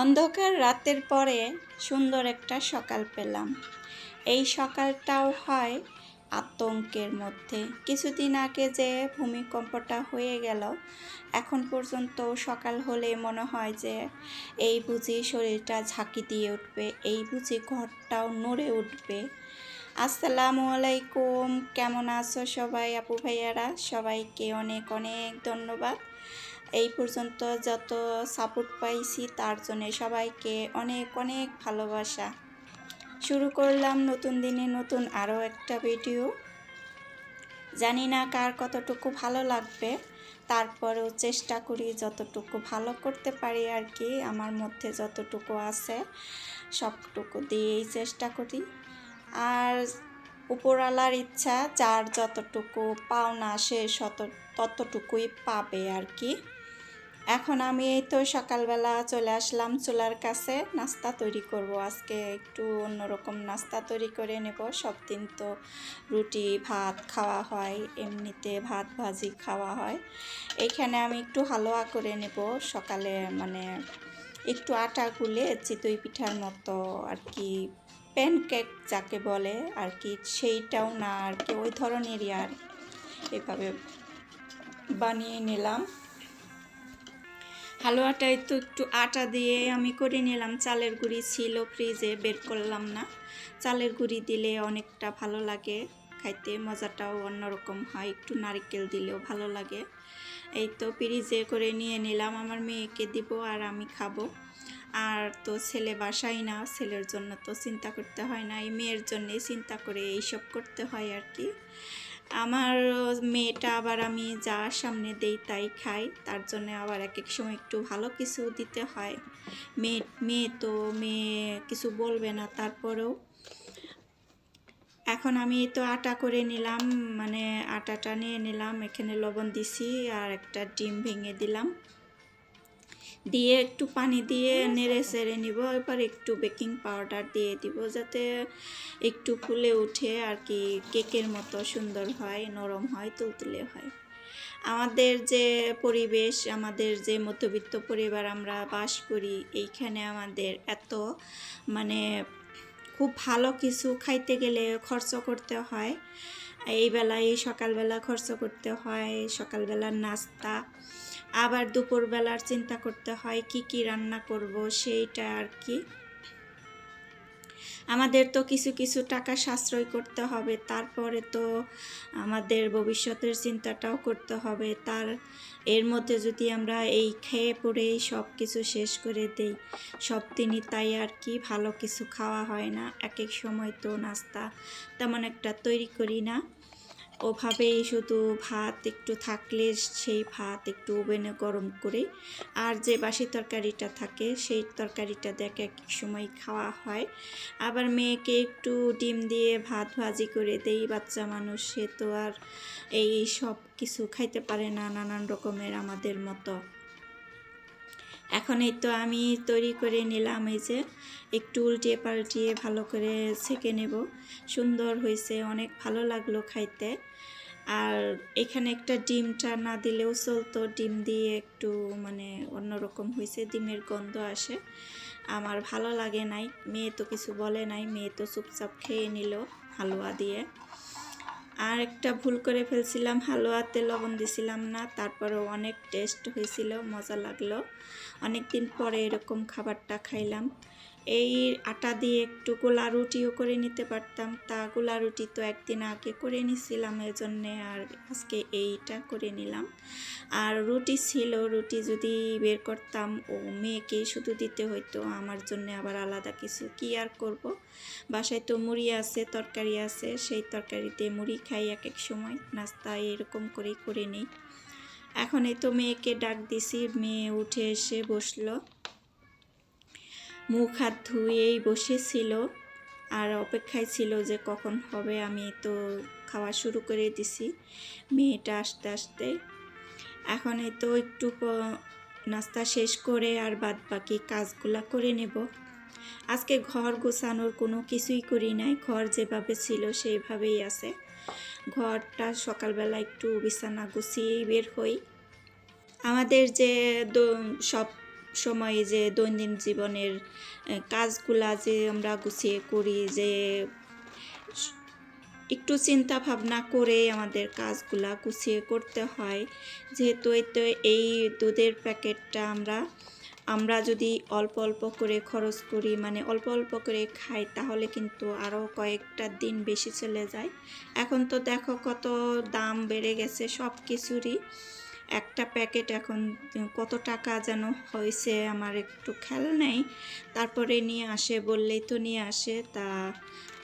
অন্ধকার রাতের পরে সুন্দর একটা সকাল পেলাম। এই সকালটাও হয় আতঙ্কের মধ্যে। কিছুদিন আগে যে ভূমিকম্পটা হয়ে গেল, এখন পর্যন্ত সকাল হলে মনে হয় যে এই বুঝি শরীরটা ঝাঁকি দিয়ে উঠবে, এই বুঝি ঘরটাও নড়ে উঠবে। আসসালামু আলাইকুম। কেমন আছো সবাই আপু ভাইয়ারা? সবাইকে অনেক অনেক ধন্যবাদ। এই পর্যন্ত যত সাপোর্ট পাইছি, তার জন্য সবাইকে অনেক অনেক ভালোবাসা। শুরু করলাম নতুন দিনে নতুন আরও একটা ভিডিও জানি না কার কতটুকু ভালো লাগবে, তারপরেও চেষ্টা করি যতটুকু ভালো করতে পারি আর কি, আমার মধ্যে যতটুকু আছে, সবটুকু দিয়েই চেষ্টা করি। আর উপরওয়ালার ইচ্ছা, যার যতটুকু পাওনা সে শত, ততটুকুই পাবে আর কি এখন আমি এই তো সকালবেলা চলে আসলাম চুলার কাছে, নাস্তা তৈরি করব। আজকে একটু অন্যরকম নাস্তা তৈরি করে নেব। সব দিন তো রুটি, ভাত খাওয়া হয়, এমনিতে ভাত ভাজি খাওয়া হয়। এইখানে আমি একটু হালুয়া করে নেব। সকালে মানে একটু আটা গুলে চিতই পিঠার মতো আর কি প্যানকেক যাকে বলে, আর কি সেইটাও না, আর কি ওই ধরনেরই আর। এভাবে বানিয়ে নিলাম। হালুয়াটাই তো একটু আটা দিয়ে আমি করে নিলাম। চালের গুঁড়ি ছিল ফ্রিজে, বের করলাম না। চালের গুঁড়ি দিলে অনেকটা ভালো লাগে। খাইতে মজাটাও অন্যরকম হয়। একটু নারকেল দিলেও ভালো লাগে। এই তো ফ্রিজে করে নিয়ে নিলাম। আমার মেয়েকে দিব আর আমি খাব। আর তো ছেলে বাসাই না, ছেলের জন্য তো চিন্তা করতে হয় না, এই মেয়ের জন্যে চিন্তা করে এইসব করতে হয় আর কি। আমার মেয়েটা আবার আমি যা সামনে দেই তাই খাই, তার জন্য আবার এক এক সময় একটু ভালো কিছু দিতে হয়। মেয়ে মেয়ে তো মেয়ে কিছু বলবে না, তারপরেও এখন আমি তো আটা করে নিলাম মানে আটাটা নিয়ে নিলাম, এখানে লবণ দিছি আর একটা ডিম ভেঙে দিলাম। দিয়ে একটু পানি দিয়ে নেড়ে সেড়ে নিব, এরপর একটু বেকিং পাউডার দিয়ে দিব যাতে একটু ফুলে উঠে আর কি, কেকের মতো সুন্দর হয়, নরম হয়, তুলতুলে হয়। আমাদের যে পরিবেশ, আমাদের যে মধ্যবিত্ত পরিবার আমরা বাস করি, এইখানে আমাদের এত মানে খুব ভালো কিছু খাইতে গেলে খরচ করতে হয়। এই বেলায় সকালবেলা খরচ করতে হয়, সকালবেলার নাস্তা। আবার দুপুরবেলার চিন্তা করতে হয়, কি কি রান্না করব, সেইটা আর কি। আমাদের তো কিছু কিছু টাকা সাশ্রয় করতে হবে, তারপরে তো আমাদের ভবিষ্যতের চিন্তাটাও করতে হবে। তার, এর মধ্যে যদি আমরা এই খেয়ে পড়েই সব কিছু শেষ করে দেই, সব দিনই তাই আর কি, ভালো কিছু খাওয়া হয় না এক এক সময় তো নাস্তা তেমন একটা তৈরি করি না। ওভাবেই শুধু ভাত একটু থাকলে সেই ভাত একটু ওভেনে গরম করে, আর যে বাসি তরকারিটা থাকে সেই তরকারিটা দেখ এক সময় খাওয়া হয়। আবার মেয়েকে একটু ডিম দিয়ে ভাত ভাজি করে দেই, বাচ্চা মানুষ, সে তো আর এই সব কিছু খাইতে পারে না, নানান রকমের আমাদের মতো। এখন এই তো আমি তৈরি করে নিলাম এই যে একটু উল্টিয়ে পাল্টিয়ে ভালো করে ছেঁকে নেব। সুন্দর হয়েছে, অনেক ভালো লাগল খাইতে। আর এখানে একটা ডিমটা না দিলেও চলতো, ডিম দিয়ে একটু মানে অন্যরকম হয়েছে, ডিমের গন্ধ আসে। আমার ভালো লাগে নাই, মেয়ে তো কিছু বলে নাই, মেয়ে তো চুপচাপ খেয়ে নিল হালুয়া দিয়ে। আর একটা ভুল করে ফেলছিলাম, হালুয়াতে লবণ দিছিলাম না তারপরে অনেক টেস্ট হয়েছিল, মজা লাগল। অনেক দিন পরে এরকম খাবারটা খাইলাম। এই আটা দিয়ে একটু গোলা রুটিও করে নিতে পারতাম। তা গোলা রুটি তো একদিন আগে করে নিছিলাম এর জন্যে আর আজকে এইটা করে নিলাম। আর রুটি ছিল, রুটি যদি বের করতাম, ও মেয়েকে শুধু দিতে হইতো, আমার জন্য আবার আলাদা কিছু। কি আর করব? বাসায় তো মুড়ি আছে, তরকারি আছে, সেই তরকারিতে মুড়ি খাই এক এক সময়। নাস্তা এরকম করেই করে নিই। এখন এই তো মেয়েকে ডাক দিছি, মেয়ে উঠে এসে বসল। মুখ হাত ধুয়েই বসেছিল আর অপেক্ষায় ছিল যে কখন হবে, আমি তো খাওয়া শুরু করে দিছি মেয়েটা আসতে আসতে। এখন এই তো একটু নাস্তা শেষ করে আর বাদ বাকি কাজগুলা করে নেব। আজকে ঘর গোছানোর কোনো কিছুই করি নাই, ঘর যেভাবে ছিল সেইভাবেই আছে। ঘরটা সকালবেলা একটু বিছানা গুছিয়েই বের হই। আমাদের যে সব সময় যে দৈনন্দিন জীবনের কাজগুলা যে আমরা গুছিয়ে করি, যে একটু চিন্তা ভাবনা করে আমাদের কাজগুলা গুছিয়ে করতে হয়। যেহেতু তো এই দুধের প্যাকেটটা আমরা আমরা যদি অল্প অল্প করে খরচ করি মানে অল্প অল্প করে খাই, তাহলে কিন্তু আরও কয়েকটা দিন বেশি চলে যায়। এখন তো দেখো কত দাম বেড়ে গেছে সব কিছুরই একটা প্যাকেট এখন কত টাকা যেন হয়েছে আমার একটু খেয়াল নেই। তারপরে নিয়ে আসে, বললেই তো নিয়ে আসে, তা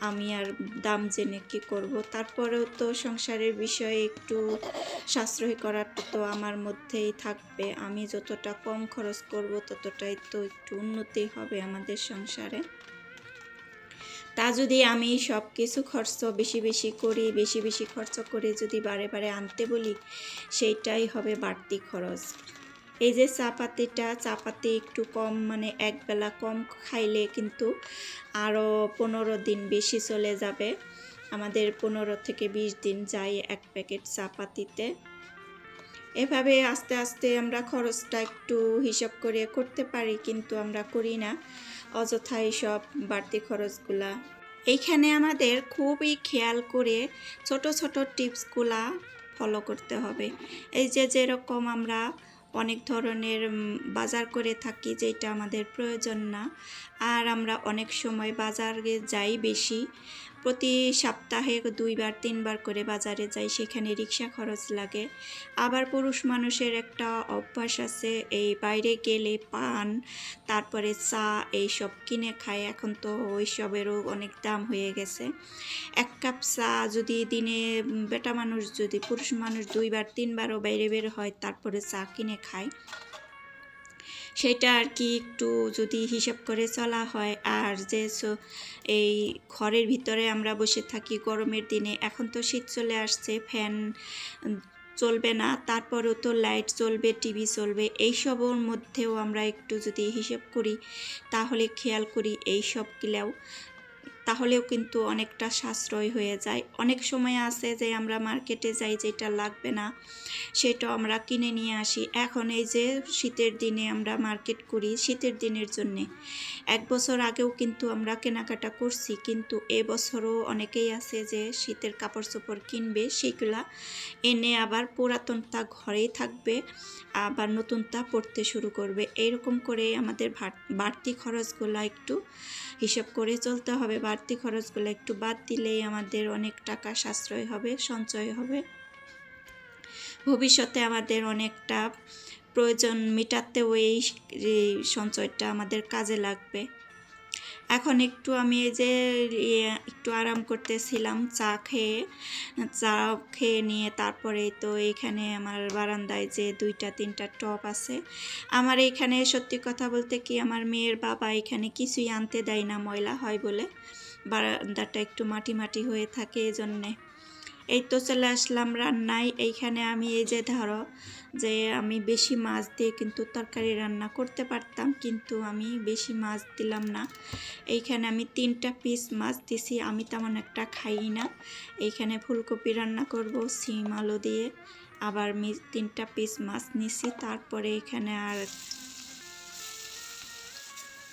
আমি আর দাম জেনে কি করব? তারপরেও তো সংসারের বিষয়ে একটু সাশ্রয় করাটা তো আমার মধ্যেই থাকবে। আমি যতটা কম খরচ করব, ততটাই তো একটু উন্নতি হবে আমাদের সংসারে। তা যদি আমি সব কিছু খরচ বেশি বেশি করি, বেশি বেশি খরচ করে যদি বারে বারে আনতে বলি, সেইটাই হবে বাড়তি খরচ। এই যে চাপাতিটা চাপাতি একটু কম মানে একবেলা কম খাইলে কিন্তু আরও পনেরো দিন বেশি চলে যাবে। আমাদের পনেরো থেকে বিশ দিন যায় এক প্যাকেট চাপাতিতে এভাবে আস্তে আস্তে আমরা খরচটা একটু হিসাব করে করতে পারি, কিন্তু আমরা করি না। অযথাই এইসব বাড়তি খরচগুলা। এইখানে আমাদের খুবই খেয়াল করে ছোট ছোট টিপসগুলা ফলো করতে হবে। এই যে যেরকম আমরা অনেক ধরনের বাজার করে থাকি যেটা আমাদের প্রয়োজন না, আর আমরা অনেক সময় বাজারে যাই বেশি প্রতি সপ্তাহে দুইবার, তিনবার করে বাজারে যাই, সেখানে রিক্সা খরচ লাগে। আবার পুরুষ মানুষের একটা অভ্যাস আছে, এই বাইরে গেলে পান, তারপরে চা এইসব কিনে খায়। এখন তো ওইসবেরও অনেক দাম হয়ে গেছে। এক কাপ চা যদি দিনে বেটা মানুষ যদি, পুরুষ মানুষ দুইবার, তিনবারও বাইরে বের হয়, তারপরে চা কিনে খায়। সেটা আর কি একটু যদি হিসাব করে চলা হয়। আর যে এই ঘরের ভিতরে আমরা বসে থাকি গরমের দিনে, এখন তো শীত চলে আসছে, ফ্যান চলবে না, তারপরেও তো লাইট চলবে, টিভি চলবে, এইসবের মধ্যেও আমরা একটু যদি হিসেব করি, তাহলে খেয়াল করি এই সবগুলাও। তাহলেও কিন্তু অনেকটা সাশ্রয় হয়ে যায়। অনেক সময় আছে যে আমরা মার্কেটে যাই যেটা লাগবে না, সেটা আমরা কিনে নিয়ে আসি। এখন এই যে শীতের দিনে আমরা মার্কেট করি, শীতের দিনের জন্যে। এক বছর আগেও কিন্তু আমরা কেনাকাটা করছি, কিন্তু এবছরও অনেকেই আছে যে শীতের কাপড় চোপড় কিনবে, সেগুলা এনে আবার পুরাতনটা ঘরেই থাকবে, আবার নতুনটা পড়তে শুরু করবে। এইরকম করে আমাদের বাড়তি খরচগুলো একটু হিসাব করে চলতে হবে বাড়তি খরচগুলো একটু বাদ দিলেই আমাদের অনেক টাকা সাশ্রয় হবে সঞ্চয় হবে। ভবিষ্যতে আমাদের অনেকটা প্রয়োজন মেটাতেও এই সঞ্চয়টা আমাদের কাজে লাগবে। এখন একটু আমি এই যে ইয়ে, একটু আরাম করতেছিলাম চা খেয়ে চা খেয়ে নিয়ে তারপরে তো এখানে আমার বারান্দায় যে দুইটা তিনটা টপ আছে। আমার এখানে সত্যি কথা বলতে কি আমার মেয়ের বাবা এখানে কিছুই আনতে দেয় না ময়লা হয় বলে। বারান্দাটা একটু মাটি মাটি হয়ে থাকে এজন্যে। এই তো চলে আসলাম রান্নায়। এইখানে আমি এই যে ধরো যে আমি বেশি মাছ দিয়ে কিন্তু তরকারি রান্না করতে পারতাম, কিন্তু আমি বেশি মাছ দিলাম না। এইখানে আমি তিনটা পিস মাছ দিছি, আমি তেমন একটা খাই না। এইখানে ফুলকপি রান্না করব সিম আলু দিয়ে। আবার তিনটা পিস মাছ নিছি, তারপরে এখানে আর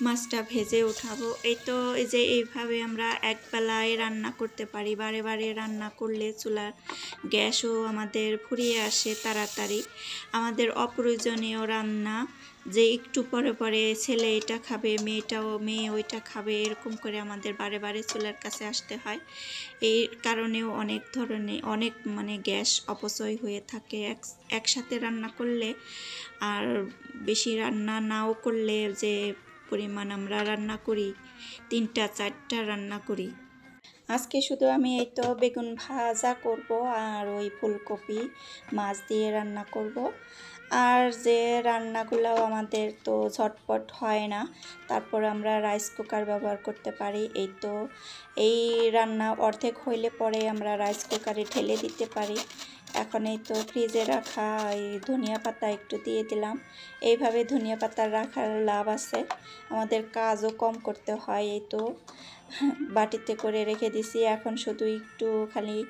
মাছটা ভেজে উঠাবো। এই তো এই যে এইভাবে আমরা একবেলায় রান্না করতে পারি, বারে বারে রান্না করলে চুলার গ্যাসও আমাদের ফুরিয়ে আসে তাড়াতাড়ি। আমাদের অপ্রয়োজনীয় রান্না, যে একটু পরে পরে ছেলে এটা খাবে, মেয়েটাও, মেয়ে ওইটা খাবে, এরকম করে আমাদের বারে বারে চুলার কাছে আসতে হয়। এই কারণেও অনেক ধরনের অনেক মানে গ্যাস অপচয় হয়ে থাকে। এক, একসাথে রান্না করলে আর বেশি রান্না নাও করলে যে পরিমাণ আমরা রান্না করি, তিনটা, চারটা রান্না করি। আজকে শুধু আমি এই তো বেগুন ভাজা করব আর ওই ফুলকপি মাছ দিয়ে রান্না করব। আর যে রান্নাগুলো আমাদের তো ঝটপট হয় না, তারপর আমরা রাইস কুকার ব্যবহার করতে পারি। এই তো, এই রান্না অর্ধেক হইলে পরে আমরা রাইস কুকারে ঢেলে দিতে পারি। এখন এই তো ফ্রিজে রাখা, এই ধনিয়া পাতা একটু দিয়ে দিলাম। এইভাবে ধনিয়া পাতা রাখার লাভ আছে। আমাদের কাজও কম করতে হয়, এই তো। বাটিতে করে রেখে দিছি, এখন শুধু একটু খালি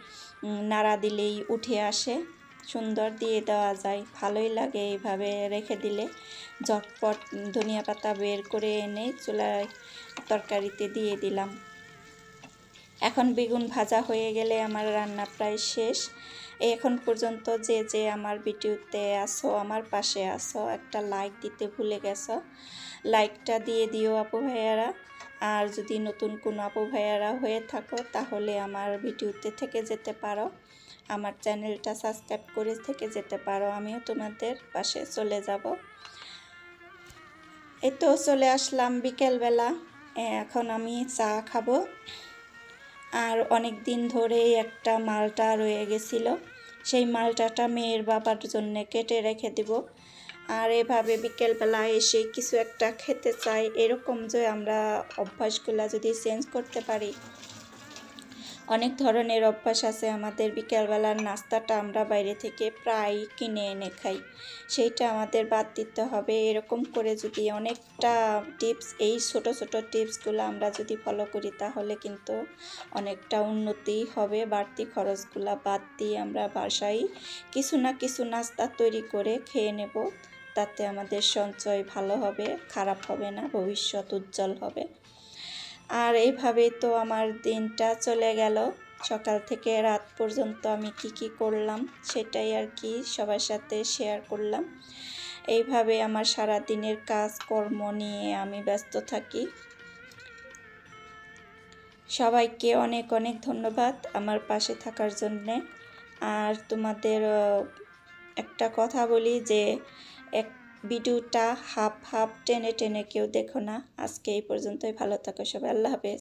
নাড়া দিলেই উঠে আসে। সুন্দর দিয়ে দেওয়া যায়। ভালোই লাগে এইভাবে রেখে দিলে। ঝটপট ধনিয়া পাতা বের করে এনে চুলায় তরকারিতে দিয়ে দিলাম। এখন বেগুন ভাজা হয়ে গেলে আমার রান্না প্রায় শেষ। এখন পর্যন্ত যে যে আমার ভিডিওতে আসো আমার পাশে আসো একটা লাইক দিতে ভুলে গেছো, লাইকটা দিয়ে দিও আপু ভাইয়ারা। আর যদি নতুন কোনো আপু ভাইয়ারা হয়ে থাকো, তাহলে আমার ভিডিওতে থেকে যেতে পারো। আমার চ্যানেলটা সাবস্ক্রাইব করে থেকে যেতে পারো। আমিও তোমাদের পাশে চলে যাব। এই তো চলে আসলাম বিকেলবেলা। এখন আমি চা খাব। আর অনেক দিন ধরেই একটা মালটা রয়ে গেছিল। সেই মালটাটা মেয়ের বাবার জন্য কেটে রেখে দিব। আর এভাবে বিকেলবেলা এসে কিছু একটা খেতে চাই। এরকম যে আমরা অভ্যাসগুলো যদি চেঞ্জ করতে পারি অনেক ধরনের অভ্যাস আছে। আমাদের বিকেলবেলার নাস্তাটা আমরা বাইরে থেকে প্রায় কিনে এনে খাই। সেইটা আমাদের বাদ দিতে হবে। এরকম করে যদি অনেকটা টিপস, এই ছোট ছোট টিপসগুলো আমরা যদি ফলো করি, তাহলে কিন্তু অনেকটা উন্নতি হবে। বাড়তি খরচগুলো বাদ দিয়ে আমরা বাসায় কিছু না কিছু নাস্তা তৈরি করে খেয়ে নেব। তাতে আমাদের সঞ্চয় ভালো হবে, খারাপ হবে না, ভবিষ্যৎ উজ্জ্বল হবে। আর এইভাবেই তো আমার দিনটা চলে গেল। সকাল থেকে রাত পর্যন্ত আমি কি কি করলাম সেটাই আর কি সবার সাথে শেয়ার করলাম। এইভাবে আমার সারা দিনের কাজ কর্ম নিয়ে আমি ব্যস্ত থাকি। সবাইকে অনেক অনেক ধন্যবাদ আমার পাশে থাকার জন্যে। আর তোমাদের একটা কথা বলি যে, এক ভিডিওটা হাফ হাফ টেনে টেনে কেউ দেখো না। আজকে এই পর্যন্তই। ভালো থাকো সবাই। আল্লাহ হাফেজ।